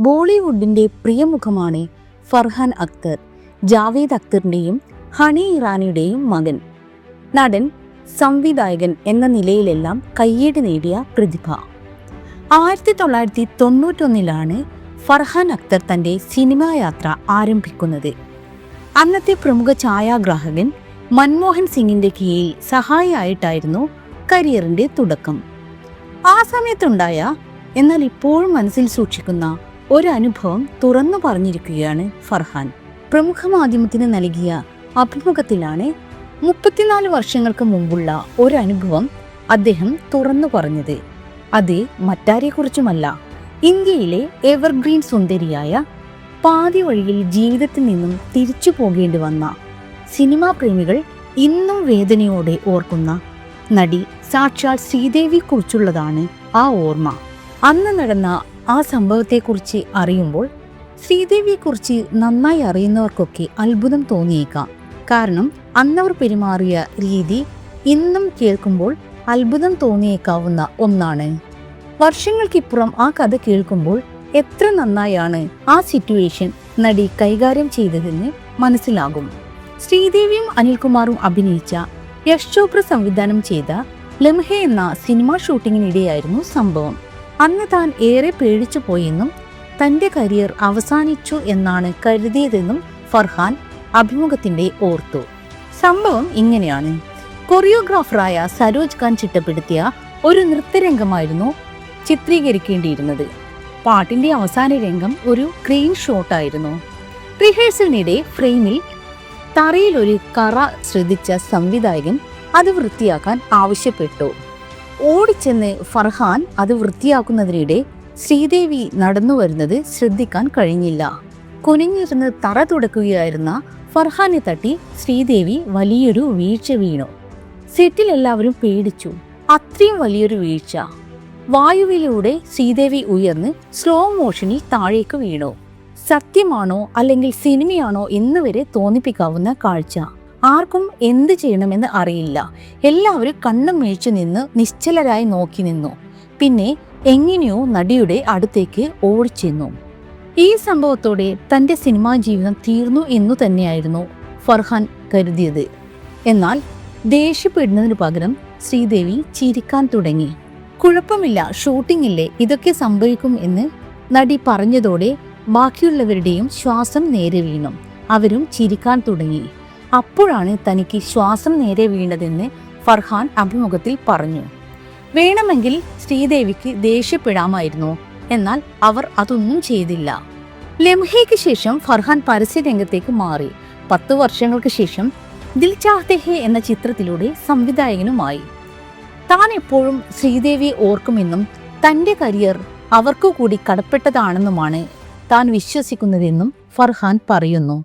ബോളിവുഡിന്റെ പ്രിയമുഖമാണ് ഫർഹാൻ അക്തർ ജാവേദ് അക്തറിന്റെയും ഹണി ഇറാനിയുടെയും മകൻ. നടൻ സംവിധായകൻ എന്ന നിലയിലെല്ലാം കയ്യേടി നേടിയ പ്രതിഭ. ആയിരത്തി തൊള്ളായിരത്തി തൊണ്ണൂറ്റൊന്നിലാണ് ഫർഹാൻ അക്തർ തന്റെ സിനിമാ യാത്ര ആരംഭിക്കുന്നത്. അന്നത്തെ പ്രമുഖ ഛായാഗ്രാഹകൻ മൻമോഹൻ സിംഗിന്റെ കീഴിൽ സഹായിയായിട്ടായിരുന്നു കരിയറിന്റെ തുടക്കം. ആ സമയത്തുണ്ടായ എന്നാൽ ഇപ്പോഴും മനസ്സിൽ സൂക്ഷിക്കുന്ന ഒരു അനുഭവം തുറന്നു പറഞ്ഞിരിക്കുകയാണ് ഫർഹാൻ. പ്രമുഖ മാധ്യമത്തിന് നൽകിയ അഭിമുഖത്തിലാണ് മുപ്പത്തിനാല് വർഷങ്ങൾക്ക് മുമ്പുള്ള ഒരു അനുഭവം അദ്ദേഹം തുറന്നു പറഞ്ഞത്. അത് മറ്റാരെക്കുറിച്ചുമല്ല ഇന്ത്യയിലെ എവർഗ്രീൻ സുന്ദരിയായ പാതി വഴിയിൽ ജീവിതത്തിൽ നിന്നും തിരിച്ചു പോകേണ്ടി വന്ന സിനിമാ പ്രേമികൾ ഇന്നും വേദനയോടെ ഓർക്കുന്ന നടി സാക്ഷാൽ ശ്രീദേവിയെക്കുറിച്ചുള്ളതാണ് ആ ഓർമ്മ. അന്ന് നടന്ന ആ സംഭവത്തെക്കുറിച്ച് അറിയുമ്പോൾ ശ്രീദേവിയെക്കുറിച്ച് നന്നായി അറിയുന്നവർക്കൊക്കെ അത്ഭുതം തോന്നിയേക്കാം. കാരണം അന്നവർ പെരുമാറിയ രീതി ഇന്നും കേൾക്കുമ്പോൾ അത്ഭുതം തോന്നിയേക്കാവുന്ന ഒന്നാണ്. വർഷങ്ങൾക്കിപ്പുറം ആ കഥ കേൾക്കുമ്പോൾ എത്ര നന്നായാണ് ആ സിറ്റുവേഷൻ നടി കൈകാര്യം ചെയ്തതെന്ന് മനസ്സിലാകും. ശ്രീദേവിയും അനിൽകുമാറും അഭിനയിച്ച യശ് ചോപ്ര സംവിധാനം ചെയ്ത ലംഹെ എന്ന സിനിമാ ഷൂട്ടിങ്ങിനിടെയായിരുന്നു സംഭവം. അന്ന് താൻ ഏറെ പേടിച്ചു പോയെന്നും തന്റെ കരിയർ അവസാനിച്ചു എന്നാണ് കരുതിയതെന്നും ഫർഹാൻ അഭിമുഖത്തിന്റെ ഓർത്തു. സംഭവം ഇങ്ങനെയാണ്. കൊറിയോഗ്രാഫറായ സരോജ് ഖാൻ ചിട്ടപ്പെടുത്തിയ ഒരു നൃത്തരംഗമായിരുന്നു ചിത്രീകരിക്കേണ്ടിയിരുന്നത്. പാട്ടിന്റെ അവസാന രംഗം ഒരു ക്രെയിൻ ഷോട്ടായിരുന്നു. റിഹേഴ്സലിനിടെ ഫ്രെയിമിൽ തറയിൽ ഒരു കറ ശ്രദ്ധിച്ച സംവിധായകൻ അത് വൃത്തിയാക്കാൻ ആവശ്യപ്പെട്ടു. ഓടിച്ചെന്ന് ഫർഹാൻ അത് വൃത്തിയാക്കുന്നതിനിടെ ശ്രീദേവി നടന്നു വരുന്നത് ശ്രദ്ധിക്കാൻ കഴിഞ്ഞില്ല. കുനിഞ്ഞിരുന്ന് തറ തുടക്കുകയായിരുന്ന ഫർഹാനെ തട്ടി ശ്രീദേവി വലിയൊരു വീഴ്ച വീണു. സെറ്റിൽ എല്ലാവരും പേടിച്ചു. അത്രയും വലിയൊരു വീഴ്ച. വായുവിലൂടെ ശ്രീദേവി ഉയർന്ന് സ്ലോ മോഷനിൽ താഴേക്ക് വീണു. സത്യമാണോ അല്ലെങ്കിൽ സിനിമയാണോ എന്ന് വരെ തോന്നിപ്പിക്കാവുന്ന കാഴ്ച. ആർക്കും എന്ത് ചെയ്യണമെന്ന് അറിയില്ല. എല്ലാവരും കണ്ണും മേഴിച്ചു നിന്ന് നിശ്ചലരായി നോക്കി നിന്നു. പിന്നെ എങ്ങനെയോ നടിയുടെ അടുത്തേക്ക് ഓടിച്ചെന്നു ഈ സംഭവത്തോടെ തന്റെ സിനിമാ ജീവിതം തീർന്നു എന്നു തന്നെയായിരുന്നു ഫർഹാൻ കരുതിയത്. എന്നാൽ ദേഷ്യപ്പെടുന്നതിനു പകരം ശ്രീദേവി ചിരിക്കാൻ തുടങ്ങി. കുഴപ്പമില്ല ഷൂട്ടിങ്ങില്ലേ ഇതൊക്കെ സംഭവിക്കും എന്ന് നടി പറഞ്ഞതോടെ ബാക്കിയുള്ളവരുടെയും ശ്വാസം നേരെ വീണു. അവരും ചിരിക്കാൻ തുടങ്ങി. അപ്പോഴാണ് തനിക്ക് ശ്വാസം നേരെ വീണതെന്ന് ഫർഹാൻ അഭിമുഖത്തിൽ പറഞ്ഞു. വേണമെങ്കിൽ ശ്രീദേവിക്ക് ദേഷ്യപ്പെടാമായിരുന്നു. എന്നാൽ അവർ അതൊന്നും ചെയ്തില്ല. ലംഹയ്ക്ക് ശേഷം ഫർഹാൻ പരസ്യരംഗത്തേക്ക് മാറി. പത്തു വർഷങ്ങൾക്ക് ശേഷം ദിൽ ചാഹ്തെഹെ എന്ന ചിത്രത്തിലൂടെ സംവിധായകനുമായി. താൻ എപ്പോഴും ശ്രീദേവിയെ ഓർക്കുമെന്നും തന്റെ കരിയർ അവർക്കു കൂടി കടപ്പെട്ടതാണെന്നുമാണ് താൻ വിശ്വസിക്കുന്നതെന്നും ഫർഹാൻ പറയുന്നു.